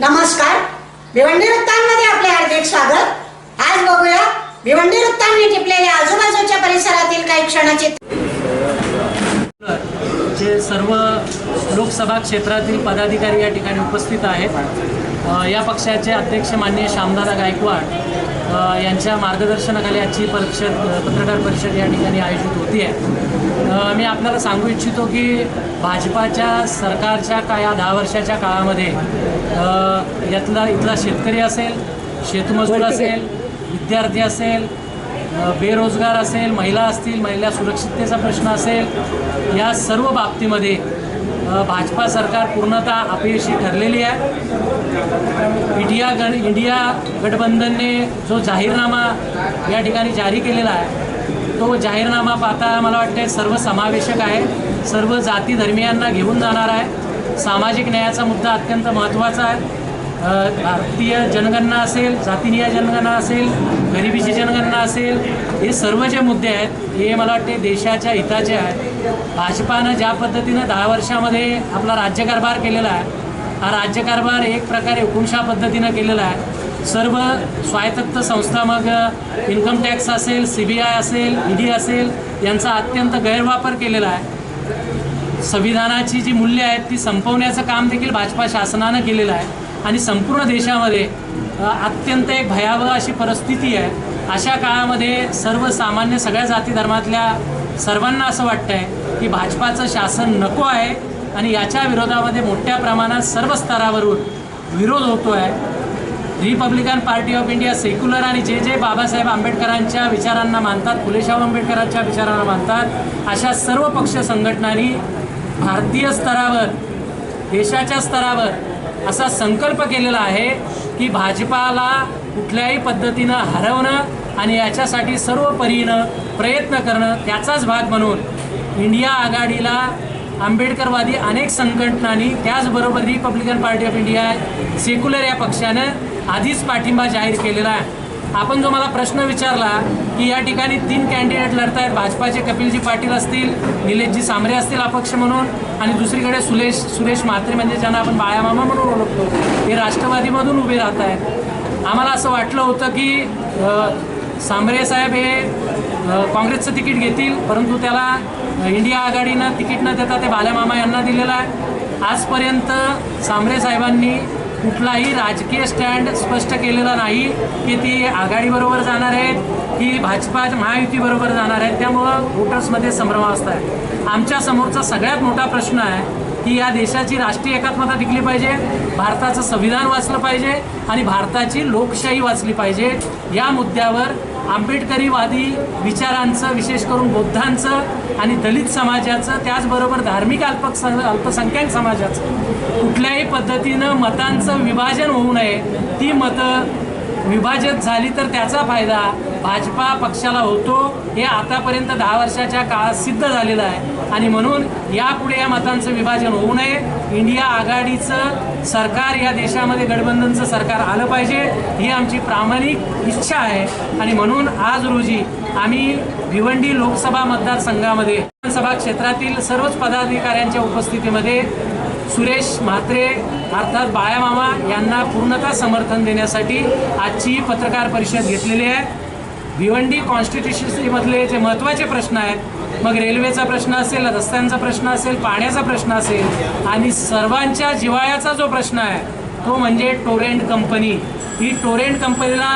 नमस्कार. भिवंडी वृत्तांमध्ये आपले हार्दिक स्वागत. आज बघूया भिवंडी वृत्तांनी टिपलेल्या आजूबाजूच्या परिसरातील काही क्षणाचे जे सर्व लोकसभा क्षेत्रातील पदाधिकारी या ठिकाणी उपस्थित आहेत. या पक्षाचे अध्यक्ष माननीय श्यामदादा गायकवाड यांच्या मार्गदर्शनाखाली आजची परिषद पत्रकार परिषद या ठिकाणी आयोजित होती आहे. मी आपल्याला सांगू इच्छितो की भाजपाच्या सरकारच्या का या दहा वर्षाच्या काळामध्ये यातला इथला शेतकरी असेल शेतमजूर असेल विद्यार्थी असेल बेरोजगार असेल महिला असतील महिला सुरक्षिततेचा प्रश्न असेल या सर्व बाबतीमध्ये भाजपा सरकार पूर्णतः अपयशी ठरलेली आहे. इंडिया गण इंडिया गठबंधनने जो जाहीरनामा या ठिकाणी जारी केलेला आहे तो जाहीरनामा पाहता मला वाटते सर्व समावेशक आहे सर्व जाती धर्मियांना घेऊन जाणार आहे. सामाजिक न्यायाचा मुद्दा अत्यंत महत्त्वाचा आहे. भारतीय जनगणना असेल जातीनिय जनगणना असेल गरिबीची जनगणना असेल हे सर्व जे मुद्दे आहेत हे मला वाटते देशाच्या हिताचे आहे भाजपानं ज्या पद्धतीनं दहा वर्षामध्ये आपला राज्यकारभार केलेला आहे हा राज्यकारभार एक प्रकारे हुकुमशा पद्धतीनं केलेला आहे. सर्व स्वायत्त संस्था मग इन्कम टॅक्स असेल सी बी आय असेल ईडी असेल यांचा अत्यंत गैरवापर केलेला आहे. संविधानाची जी मूल्य आहेत ती संपवण्याचं काम देखील भाजपा शासनानं केलेलं आहे. आणि संपूर्ण देशामध्ये अत्यंत एक भयावह अशी परिस्थिती आहे. अशा काळामध्ये सर्वसामान्य सगळ्या जाती धर्मातल्या सर्वांना असं वाटतं आहे की भाजपाचं शासन नको आहे आणि याच्या विरोधामध्ये मोठ्या प्रमाणात सर्व स्तरावरून विरोध होतो आहे Republican Party of India secular आणि जे जे बाबासाहेब आंबेडकरांच्या विचारांना मानतात फुलेशाहू आंबेडकरांच्या विचारांना मानतात अशा सर्व पक्ष संघटनांनी भारतीय स्तरावर देशाच्या स्तरावर असा संकल्प केलेला आहे की भाजपाला कुठल्याही पद्धतीनं हरवणं आणि याच्यासाठी सर्व परीनं प्रयत्न करणं त्याचाच भाग म्हणून इंडिया आघाडीला आंबेडकरवादी अनेक संघटनांनी त्याचबरोबर Republican Party of India secular या पक्षानं आधीच पाठिंबा जाहीर केलेला आहे. आपण जो मला प्रश्न विचारला की या ठिकाणी तीन कॅन्डिडेट लढत आहेत भाजपाचे कपिलजी पाटील असतील निलेशजी सांबरे असतील अपक्ष म्हणून आणि दुसरीकडे सुलेश सुरेश म्हात्रे म्हणजे ज्यांना आपण बायामामा म्हणून ओळखतो हे राष्ट्रवादीमधून उभे राहत आहेत आम्हाला असं वाटलं होतं की सामरे सांबरे साहेब हे काँग्रेसचं तिकीट घेतील परंतु त्याला इंडिया आघाडीनं तिकीट न देता ते बाल्यामामा यांना दिलेलं आहे. आजपर्यंत सांबरे साहेबांनी कुठलाही राजकीय स्टँड स्पष्ट केलेला नाही की ती आघाडीबरोबर जाणार आहेत की भाजपा महायुतीबरोबर जाणार आहेत. त्यामुळं वोटर्समध्ये संभ्रमावस्था आहे. आमच्या समोरचा सगळ्यात मोठा प्रश्न आहे की या देशाची राष्ट्रीय एकात्मता टिकली पाहिजे भारताचं संविधान वाचलं पाहिजे आणि भारताची लोकशाही वाचली पाहिजे या मुद्द्यावर आंबेडकरीवादी विचारांचं विशेष करून बौद्धांचं आणि दलित समाजाचं त्याचबरोबर धार्मिक अल्पस अल्पसंख्याक समाजाचं कुठल्याही पद्धतीनं मतांचं विभाजन होऊ नये. ती मतं विभाजित झाली तर त्याचा फायदा भाजपा पक्षाला होतो. हे आतापर्यंत दहा वर्षाच्या काळात सिद्ध झालेलं आहे. आणि म्हणून यापुढे या मतांचं विभाजन होऊ नये. इंडिया आघाडीचं सरकार या देशामध्ये गठबंधनचं सरकार आलं पाहिजे. ही आमची प्रामाणिक इच्छा आहे. आणि म्हणून आज रोजी आम्ही भिवंडी लोकसभा मतदारसंघामध्ये विधानसभा क्षेत्रातील सर्वच पदाधिकाऱ्यांच्या उपस्थितीमध्ये सुरेश म्हात्रे अर्थात बायामामा यांना पूर्णतः समर्थन देण्यासाठी आजची पत्रकार परिषद घेतलेली आहे. भिवंडी कॉन्स्टिट्युशन्सीमधले जे महत्त्वाचे प्रश्न आहेत मग रेल्वेचा प्रश्न असेल रस्त्यांचा प्रश्न असेल पाण्याचा प्रश्न असेल आणि सर्वांच्या जिवाळ्याचा जो प्रश्न आहे तो म्हणजे टोरेंट कंपनी. ही टोरेंट कंपनीला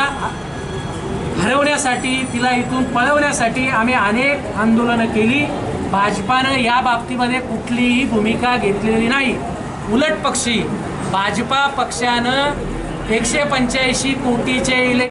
हरवण्यासाठी तिला इथून पळवण्यासाठी आम्ही अनेक आंदोलनं केली. भाजपानं या बाबतीमध्ये कुठलीही भूमिका घेतलेली नाही. उलट पक्षी भाजपा पक्षानं एकशे पंच्याऐंशी कोटीचे इले